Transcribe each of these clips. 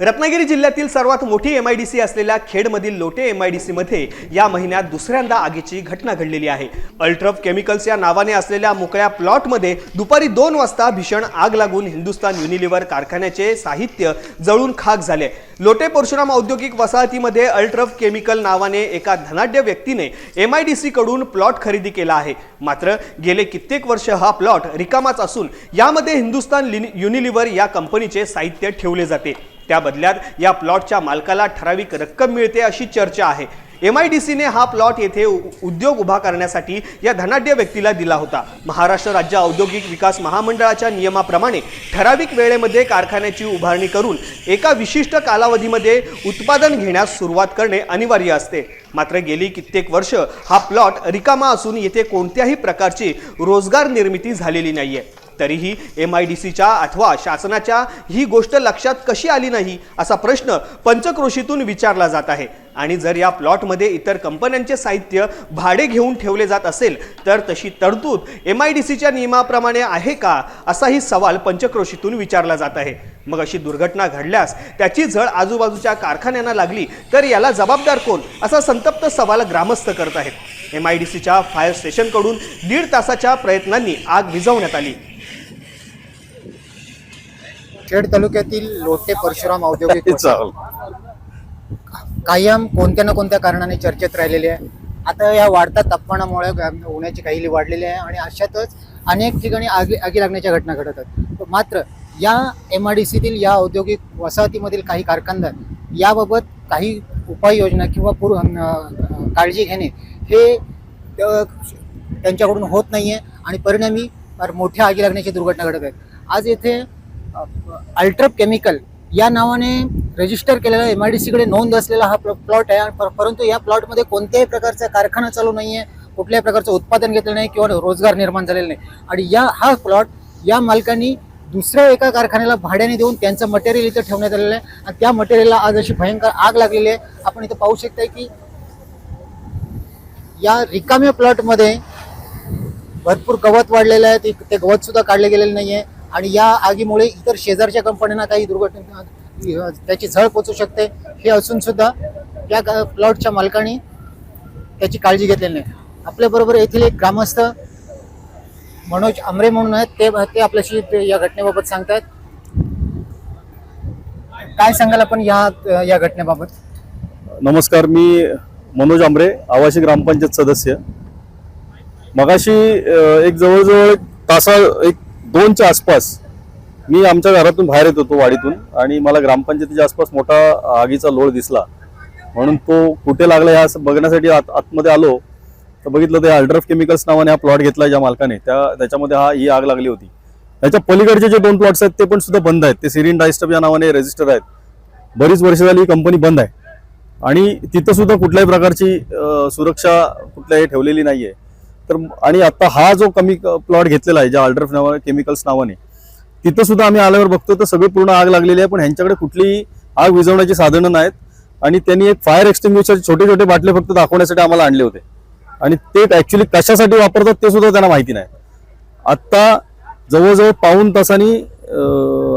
रत्नागिरी जिल्ह्यातील सर्वात मोठी एम आय डी सी असलेल्या खेडमधील लोटे एम आय डी सीमध्ये या महिन्यात दुसऱ्यांदा आगीची घटना घडलेली आहे. अल्ट्रफ केमिकल्स या नावाने असलेल्या मोकळ्या प्लॉटमध्ये दुपारी दोन वाजता भीषण आग लागून हिंदुस्तान युनिलिव्हर कारखान्याचे साहित्य जळून खाक झाले. लोटे परशुराम औद्योगिक वसाहतीमध्ये अल्ट्रफ केमिकल नावाने एका धनाढ्य व्यक्तीने एम आय डी सीकडून प्लॉट खरेदी केला आहे. मात्र गेले कित्येक वर्ष हा प्लॉट रिकामाच असून यामध्ये हिंदुस्तान युनिलिव्हर या कंपनीचे साहित्य ठेवले जाते. त्या बदल्यात या प्लॉटच्या मालकाला ठराविक रक्कम मिळते अशी चर्चा आहे. एम आय डी सीने हा प्लॉट येथे उ- उद्योग उभा करण्यासाठी या धनाढ्य व्यक्तीला दिला होता. महाराष्ट्र राज्य औद्योगिक विकास महामंडळाच्या नियमाप्रमाणे ठराविक वेळेमध्ये कारखान्याची उभारणी करून एका विशिष्ट कालावधीमध्ये उत्पादन घेण्यास सुरुवात करणे अनिवार्य असते. मात्र गेली कित्येक वर्ष हा प्लॉट रिकामा असून येथे कोणत्याही प्रकारची रोजगार निर्मिती झालेली नाहीये. तरीही एम आय डी सीच्या अथवा शासनाच्या ही गोष्ट लक्षात कशी आली नाही असा प्रश्न पंचक्रोशीतून विचारला जात आहे. आणि जर या प्लॉटमध्ये इतर कंपन्यांचे साहित्य भाडे घेऊन ठेवले जात असेल तर तशी तरतूद एम आय डी सीच्या नियमाप्रमाणे आहे का असाही सवाल पंचक्रोशीतून विचारला जात आहे. मग अशी दुर्घटना घडल्यास त्याची झळ आजूबाजूच्या कारखान्यांना लागली तर याला जबाबदार कोण असा संतप्त सवाल ग्रामस्थ करत आहेत. एम आय डी सीच्या फायर स्टेशनकडून दीड तासाच्या प्रयत्नांनी आग विझवण्यात आली. खेड तालुक्यातील लोटे परशुराम औद्योगिक कायम कोणत्या ना कोणत्या कारणाने चर्चेत राहिलेले आहे. आता या वाढत्या तापमानामुळे होण्याची काहिली वाढलेली आहे आणि अशातच अनेक ठिकाणी आगी आगी लागण्याच्या घटना घडत आहेत. मात्र या एम आय डी सीतील या औद्योगिक वसाहतीमधील काही कारखानदार याबाबत काही उपाययोजना किंवा पूर्व काळजी घेणे हे त्यांच्याकडून होत नाही आहे आणि परिणामी फार मोठ्या आगी लागण्याची दुर्घटना घडत आहेत. आज येथे अल्ट्रप केमिकल या नावाने रजिस्टर केलेला एम आय डी सीकडे नोंद असलेला हा प्लॉट आहे. पर- परंतु या प्लॉटमध्ये कोणत्याही प्रकारचा कारखाना चालू नाही आहे कुठल्याही प्रकारचं उत्पादन घेतलं नाही किंवा रोजगार निर्माण झालेला नाही. आणि या हा प्लॉट या मालकांनी दुसऱ्या एका कारखान्याला भाड्याने देऊन त्यांचं मटेरियल इथं ठेवण्यात आलेलं आहे. आणि त्या मटेरियलला आज अशी भयंकर आग लागलेली आहे. आपण इथं पाहू शकताय की या रिकाम्या प्लॉटमध्ये भरपूर गवत वाढलेलं आहे. ते- ते गवत सुद्धा काढले गेलेले आहे आणि या आगीमुळे इतर शेजारच्या कंपन्यांना काही दुर्घटना त्याची झळ पोचू शकते हे असून सुद्धा या प्लॉटच्या मालकाने त्याची काळजी घेतलेली नाही. आपल्याबरोबर येथील एक ग्रामस्थ मनोज आमरे म्हणून आहेत ते ते आपल्याशी ते या घटनेबाबत सांगतात काय सांगाल आपण या या घटनेबाबत? नमस्कार मी मनोज आमरे आवासी ग्रामपंचायत सदस्य. मगाशी एक जवळजवळ एक तासा एक दोनच्या आसपास मी आमच्या घरातून बाहेर येत होतो वाडीतून आणि मला ग्रामपंचायतीच्या आसपास मोठा आगीचा लोळ दिसला. म्हणून तो कुठे लागला ह्या बघण्यासाठी आत आतमध्ये आलो. तर बघितलं ते अल्ड्रफ केमिकल्स नावाने हा प्लॉट घेतला ज्या मालकाने. त्या त्याच्यामध्ये हा ही आग लागली होती. त्याच्या पलीकडचे जे दोन प्लॉट्स आहेत ते पण सुद्धा बंद आहेत. ते सिरिन डायस्टप या नावाने रजिस्टर आहेत. बरीच वर्ष झाली ही कंपनी बंद आहे. आणि तिथं सुद्धा कुठल्याही प्रकारची सुरक्षा कुठल्याही ठेवलेली नाही आहे तर आणि आता हा जो कमी प्लॉट घेतलेला आहे ज्या अल्ट्रफ नावा केमिकल्स नावाने तिथं सुद्धा आम्ही आल्यावर बघतो तर सगळी पूर्ण आग लागलेली आहे पण ह्यांच्याकडे कुठलीही आग विझवण्याची साधनं नाहीत. आणि त्यांनी एक फायर एक्सटिंग्विशर छोटे छोटे बाटले फक्त दाखवण्यासाठी आम्हाला आणले होते. आणि ते ऍक्च्युली कशासाठी वापरतात ते सुद्धा त्यांना माहिती नाही. आत्ता जवळजवळ पाऊन तासांनी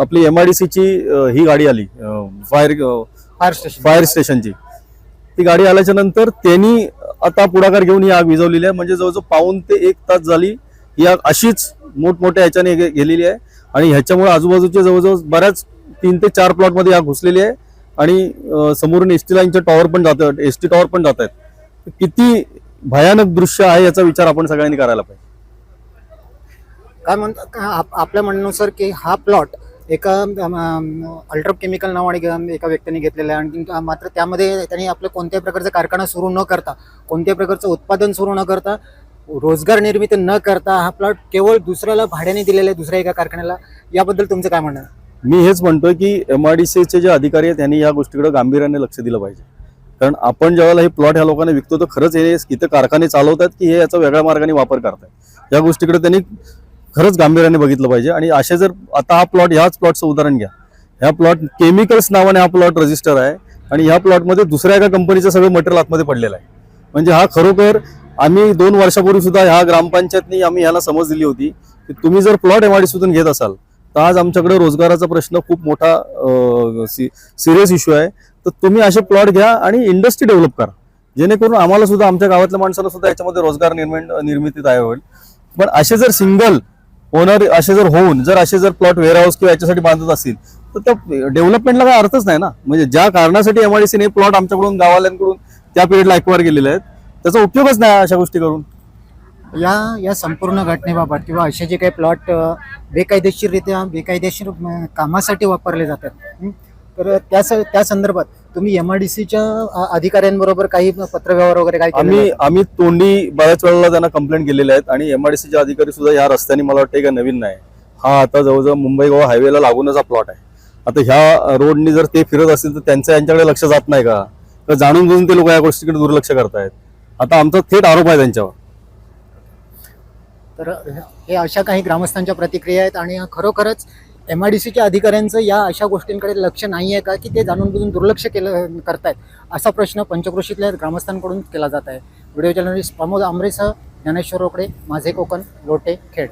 आपली एम आय डी सीची ही गाडी आली फायर फायर स्टेशन फायर स्टेशनची ती गाडी आल्याच्यानंतर त्यांनी आता पुढाकार घेऊन ही आग विझवलेली आहे. म्हणजे जवळजवळ पाऊन ते एक तास झाली ही आग अशीच मोठमोठ्या ह्याच्याने गे- गेलेली आहे. आणि ह्याच्यामुळे आजूबाजूच्या जवळजवळ बऱ्याच तीन ते चार प्लॉटमध्ये आग घुसलेली आहे. आणि समोरून एस टी लाईनचे टॉवर पण जात एस टी टॉवर पण जात आहेत. किती भयानक दृश्य आहे याचा विचार आपण सगळ्यांनी करायला पाहिजे. काय म्हणतात का आप- आपल्या म्हणण्यानुसार की हा प्लॉट एका अल्ट्रप केमिकल नाव आणि एका व्यक्तीने घेतलेला आहे. आणि मात्र त्यामध्ये त्यांनी आपलं कोणत्याही प्रकारचा कारखाना सुरू न करता कोणत्याही प्रकारचं उत्पादन सुरू न करता रोजगार निर्मिती न करता हा प्लॉट केवळ दुसऱ्याला भाड्याने दिलेला आहे दुसऱ्या एका कारखान्याला. याबद्दल तुमचं काय म्हणणं? आहे? मी हेच म्हणतोय की एम आय डी सीचे जे अधिकारी आहेत त्यांनी या गोष्टीकडे गांभीर्याने लक्ष दिलं पाहिजे. कारण आपण ज्यावेळेला हे प्लॉट ह्या लोकांना विकतो तर खरंच हे इथं कारखाने चालवतात की हे याचा वेगळ्या मार्गाने वापर करतात या गोष्टीकडे त्यांनी खरंच गांभीर्याने बघितलं पाहिजे. आणि असे जर आता हा प्लॉट ह्याच प्लॉटचं उदाहरण घ्या. ह्या प्लॉट केमिकल्स नावाने हा प्लॉट रजिस्टर आहे. आणि ह्या प्लॉटमध्ये दुसऱ्या एका कंपनीचं सगळं मटेरियल आतमध्ये पडलेलं आहे. म्हणजे हा खरोखर आम्ही दोन वर्षापूर्वी सुद्धा ह्या ग्रामपंचायतनी आम्ही ह्याला समज दिली होती की तुम्ही जर प्लॉट एमआयडीसीतून घेत असाल तर आज आमच्याकडे रोजगाराचा प्रश्न खूप मोठा सिरियस इश्यू आहे. तर तुम्ही असे प्लॉट घ्या आणि इंडस्ट्री डेव्हलप करा. जेणेकरून आम्हाला सुद्धा आमच्या गावातल्या माणसाला सुद्धा याच्यामध्ये रोजगार निर्माण निर्मिती तयार होईल. पण असे जर सिंगल ओनर असे जर होऊन जर असे जर प्लॉट वेअरहाऊस किंवा याच्यासाठी बांधत असतील तर त्या डेव्हलपमेंटला काही अर्थच नाही ना? म्हणजे ज्या कारणासाठी एमआयडीसीने प्लॉट आमच्याकडून गावाल्यांकडून त्या पिरियडला एक्वायर केलेले आहेत त्याचा उपयोगच नाही अशा गोष्टी करून. या या संपूर्ण घटनेबाबत किंवा असे जे काही प्लॉट बेकायदेशीररित्या बेकायदेशीर कामासाठी वापरले जातात तर त्या स- त्या संदर्भात तुम्ही एम आय डी सीच्या अधिकाऱ्यांबरोबर काही पत्रव्यवहार वगैरे काही केलेला आम्ही आहे? आम्ही तोंडी बऱ्याच वेळेला त्यांना कंप्लेंट केलेल्या आहेत आणि एमआयडीसीचे अधिकारी सुद्धा या रस्त्याने मला वाटतं का नवीन नाही. हा आता जवळजवळ मुंबई गोवा हायवेला लागूनच हा प्लॉट आहे. आता ह्या रोडनी जर ते फिरत असतील तर त्यांचं यांच्याकडे लक्ष जात नाही का? तर जाणून बुजून ते लोक या गोष्टीकडे दुर्लक्ष करतायत? आता आमचा थेट आरोप आहे त्यांच्यावर. तर हे अशा काही ग्रामस्थांच्या प्रतिक्रिया आहेत आणि खरोखरच एम आय डी सीच्या अधिकाऱ्यांचं या अशा गोष्टींकडे लक्ष नाही आहे का? की ते जाणून बुजून दुर्लक्ष केलं करतायत? असा प्रश्न पंचक्रोशीतल्या ग्रामस्थांकडून केला जात आहे. व्हिडिओ जर्नलिस्ट प्रमोद आमरेसह ज्ञानेश्वर रोकडे माझे कोकण लोटे खेड.